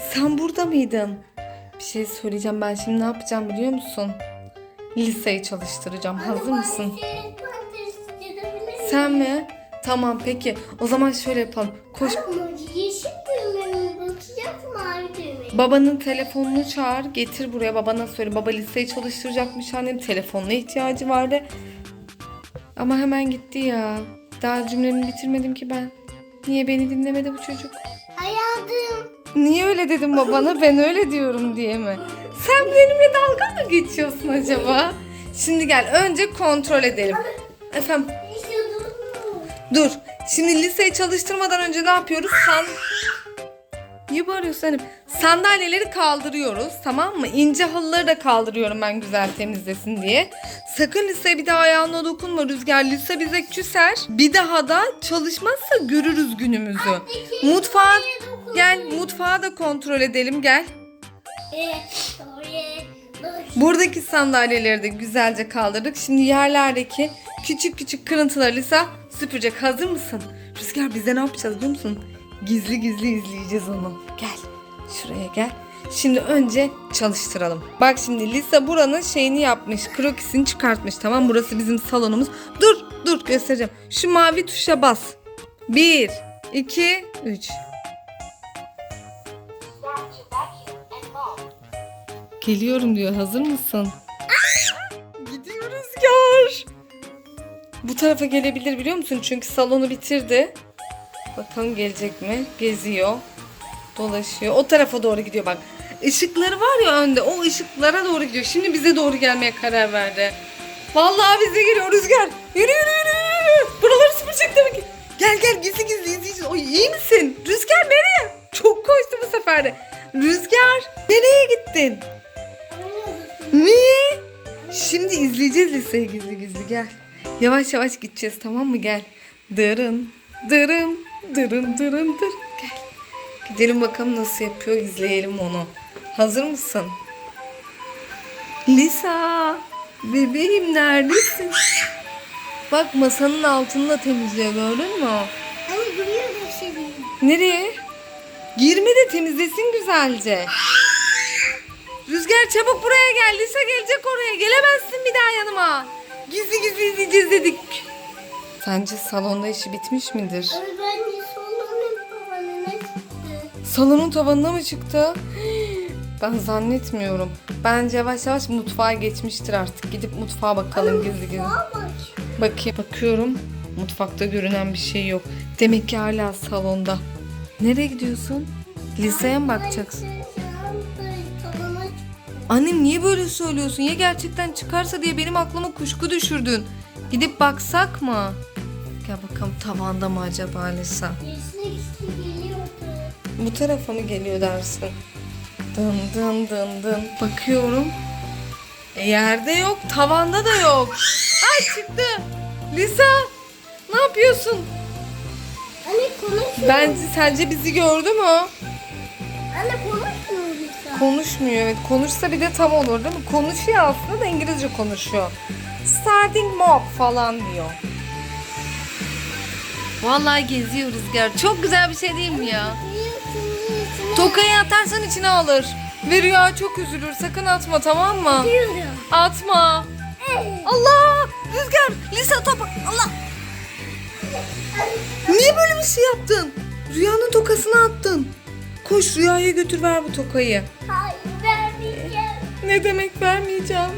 Sen burada mıydın? Bir şey söyleyeceğim ben şimdi ne yapacağım biliyor musun? Liseyi çalıştıracağım. Hazır mısın? Sen mi? Tamam peki. O zaman şöyle yapalım. Koş Yeşil düğmeye basacak mavi düğmeye. babanın telefonunu çağır. Getir buraya babana söyle. Baba liseyi çalıştıracakmış annem. Telefonuna ihtiyacı vardı. Ama hemen gitti ya. Daha cümlemi bitirmedim ki ben. Niye beni dinlemedi bu çocuk? Niye öyle dedim babana? Ben öyle diyorum diye mi? Sen benimle dalga mı geçiyorsun acaba? Şimdi gel önce kontrol edelim. Efendim İşte dur. Şimdi liseyi çalıştırmadan önce ne yapıyoruz? San... Niye bağırıyorsun Hanım? Sandalyeleri kaldırıyoruz tamam mı? İnce halıları da kaldırıyorum ben güzel temizlesin diye. Sakın liseye bir daha ayağına dokunma Rüzgar. Lise bize küser. Bir daha da çalışmazsa görürüz günümüzü. Mutfağa gel mutfağı da kontrol edelim gel. Buradaki sandalyeleri de güzelce kaldırdık. Şimdi yerlerdeki küçük küçük kırıntıları Lisa süpürecek. Hazır mısın? Rüzgar bize ne yapacağız biliyor musun? Gizli gizli izleyeceğiz onu. Gel. Şuraya gel. Şimdi önce çalıştıralım. Bak şimdi Lisa buranın şeyini yapmış. Krokisini çıkartmış. Tamam burası bizim salonumuz. Dur dur göstereceğim. Şu mavi tuşa bas. Bir, iki, üç. Geliyorum diyor. Hazır mısın? Gidiyor Rüzgar. Bu tarafa gelebilir biliyor musun? Çünkü salonu bitirdi. Bakalım gelecek mi? Geziyor. Dolaşıyor. O tarafa doğru gidiyor bak. Işıkları var ya önde. O ışıklara doğru gidiyor. Şimdi bize doğru gelmeye karar verdi. Vallahi bize geliyor Rüzgar. Yürü yürü yürü yürü. Buraları Niye? Şimdi izleyeceğiz liseyi gizli gizli gel. Yavaş yavaş gideceğiz tamam mı gel. Dırın dırın dırın dırın dır. Gel. Gidelim bakalım nasıl yapıyor izleyelim onu. Hazır mısın? Lisa bebeğim neredesin? Bak masanın altını da temizliyor gördün mü? Anne duruyor bir şey. Nereye? Girme de temizlesin güzelce. Rüzgar çabuk buraya gel. Lisa gelecek oraya. Gelemezsin bir daha yanıma. Gizli gizli izleyeceğiz dedik. Sence salonda işi bitmiş midir? Ama ben de solunun tavanına çıktı. Salonun tavanına mı çıktı? Ben zannetmiyorum. Bence yavaş yavaş mutfağa geçmiştir artık. Gidip mutfağa bakalım gizli gizli. Sağa bak. Bakayım. Bakıyorum. Mutfakta görünen bir şey yok. Demek ki hala salonda. Nereye gidiyorsun? Liseye mi bakacaksın? Annem niye böyle söylüyorsun? Ya gerçekten çıkarsa diye benim aklıma kuşku düşürdün. Gidip baksak mı? Gel bakalım tavanda mı acaba Lisa? Yeşil kişi geliyordu. Bu tarafa mı geliyor dersin? Dın dın dın dın. Bakıyorum. E, yerde yok. Tavanda da yok. Ay çıktı. Lisa ne yapıyorsun? Anne konuşmuyor. Bence sence bizi gördü mü? Anne lütfen. Konuşmuyor evet. Konuşsa bir de tam olur değil mi? Konuşuyor aslında da İngilizce konuşuyor. Starting mob falan diyor. Vallahi geziyor Rüzgar. Çok güzel bir şey değil mi ya? Tokayı atarsan içine alır. Ve Rüya çok üzülür. Sakın atma tamam mı? Atma. Allah! Rüzgar! Lisa topu! Allah! Niye böyle bir şey yaptın? Rüyanın tokasını attın. Koş Rüya'ya götür ver bu tokayı. Hayır vermeyeceğim. Ne demek vermeyeceğim?